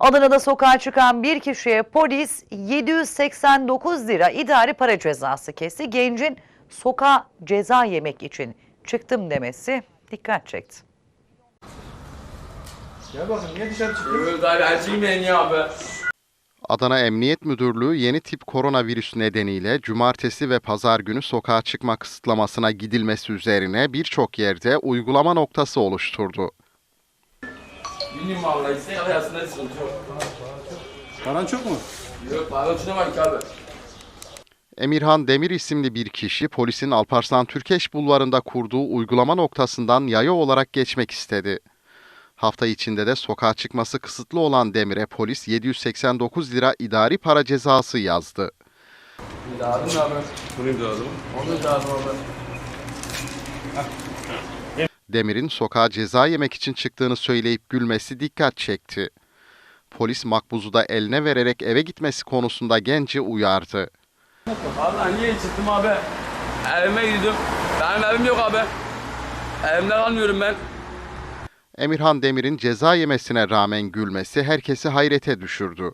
Adana'da sokağa çıkan bir kişiye polis 789 lira idari para cezası kesti. Gencin sokağa ceza yemek için çıktım demesi dikkat çekti. Gel bakın niye dışarı çıktın? Evet abi acıyım ya abi. Adana Emniyet Müdürlüğü yeni tip koronavirüs nedeniyle cumartesi ve pazar günü sokağa çıkma kısıtlamasına gidilmesi üzerine birçok yerde uygulama noktası oluşturdu. Bilmiyorum vallahi ise hayatında sıkıntı yok. Paran çok mu? Yok bana şuna bak abi. Emirhan Demir isimli bir kişi polisin Alparslan Türkeş bulvarında kurduğu uygulama noktasından yaya olarak geçmek istedi. Hafta içinde de sokağa çıkması kısıtlı olan Demir'e polis 789 lira idari para cezası yazdı. İdadın abi. Bunu imzaladım. Onu idadım abi. Demir'in sokağa ceza yemek için çıktığını söyleyip gülmesi dikkat çekti. Polis makbuzu da eline vererek eve gitmesi konusunda genci uyardı. Vallahi niye çıktım abi? Evime gidiyorum. Benim evim yok abi. Evimde kalmıyorum ben. Emirhan Demir'in ceza yemesine rağmen gülmesi herkesi hayrete düşürdü.